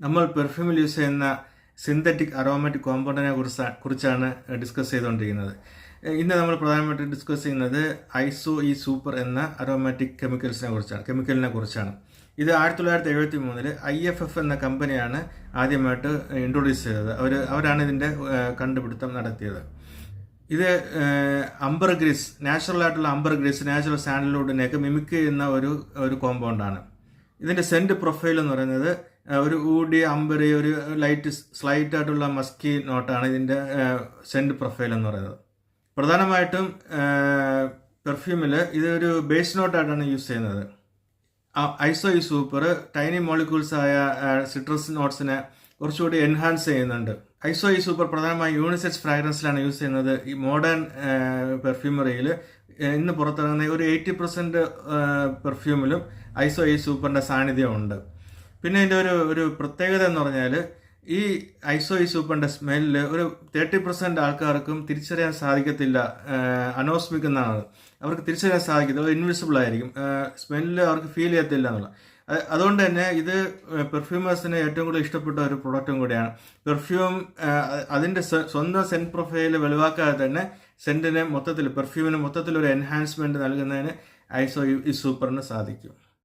നമ്മൾ പെർഫ്യൂമിൽ യൂസ് ചെയ്യുന്ന സിന്തറ്റിക് അറോമാറ്റിക് കോമ്പൗണ്ടിനെ കുറിച്ച് കുറിച്ചാണ് ഡിസ്കസ് ചെയ്തുകൊണ്ടിരിക്കുന്നത് ഇന്ന് നമ്മൾ പ്രധാനമായിട്ടും ഡിസ്കസ് ചെയ്യുന്നത് ഐസോ ഇ സൂപ്പർ എന്ന അറോമാറ്റിക് കെമിക്കൽസിനെ കുറിച്ചാണ് കെമിക്കലിനെ കുറിച്ചാണ്. ഇത് ആയിരത്തി തൊള്ളായിരത്തി എഴുപത്തി മൂന്നിൽ ഐ എഫ് എഫ് എന്ന കമ്പനിയാണ് ആദ്യമായിട്ട് ഇൻട്രൊഡ്യൂസ് ചെയ്തത്. അവർ അവരാണ് ഇതിന്റെ കണ്ടുപിടുത്തം നടത്തിയത്. ഇത് അംബർ ഗ്രീസ് നാച്ചുറൽ ആയിട്ടുള്ള അംബർ ഗ്രീസ് നാച്ചുറൽ സാൻഡൽവുഡിനെയൊക്കെ മിമിക് ചെയ്യുന്ന ഒരു ഒരു കോമ്പൗണ്ടാണ് ഇതിന്റെ സെന്റ് പ്രൊഫൈൽ എന്ന് പറയുന്നത് ഒരു ഊടി അമ്പരി ഒരു ലൈറ്റ് സ്ലൈറ്റ് ആയിട്ടുള്ള മസ്കി നോട്ടാണ് ഇതിന്റെ സെന്റ് പ്രൊഫൈൽ എന്ന് പറയുന്നത്. പ്രധാനമായിട്ടും പെർഫ്യൂമിൽ ഇതൊരു ബേസ് നോട്ടായിട്ടാണ് യൂസ് ചെയ്യുന്നത്. Iso E Super tiny molecules ആയ സിട്രസ് നോട്ട്സിനെ കുറച്ചുകൂടി എൻഹാൻസ് ചെയ്യുന്നുണ്ട്. ഐസോ ഈ സൂപ്പർ പ്രധാനമായും യൂണിസെക്സ് ഫ്രാഗ്രൻസിലാണ് യൂസ് ചെയ്യുന്നത്. ഈ മോഡേൺ പെർഫ്യൂമറിയിൽ ഇന്ന് പുറത്തിറങ്ങുന്ന ഒരു എയ്റ്റി പെർസെന്റ് പെർഫ്യൂമിലും ഐസോ ഈ സൂപ്പറിന്റെ സാന്നിധ്യമുണ്ട് പിന്നെ ഇതിന്റെ ഒരു ഒരു പ്രത്യേകത എന്ന് പറഞ്ഞാൽ ഈ ഐസോ ഈ സൂപ്പറിന്റെ സ്മെല്ല് ഒരു തേർട്ടി പെർസെന്റ് ആൾക്കാർക്കും തിരിച്ചറിയാൻ സാധിക്കത്തില്ല അനോസ്മിക് എന്നാണ്. അവർക്ക് തിരിച്ചറിയാൻ സാധിക്കത്തില്ല ഇൻവിസിബിൾ ആയിരിക്കും. സ്മെല്ല് അവർക്ക് ഫീൽ ചെയ്യത്തില്ല എന്നുള്ള. അതുകൊണ്ട് തന്നെ ഇത് പെർഫ്യൂമേഴ്സിന് ഏറ്റവും കൂടുതൽ ഇഷ്ടപ്പെട്ട ഒരു പ്രൊഡക്റ്റും കൂടിയാണ്. പെർഫ്യൂം അതിന്റെ സ്വ- സ്വന്തം സെന്റ് പ്രൊഫൈൽ വെളിവാക്കാതെ തന്നെ സെന്റിന് മൊത്തത്തിൽ പെർഫ്യൂമിന് മൊത്തത്തിൽ ഒരു എൻഹാൻസ്മെന്റ് നൽകുന്നതിന് ഐസോ ഈ സൂപ്പറിന് സാധിക്കും.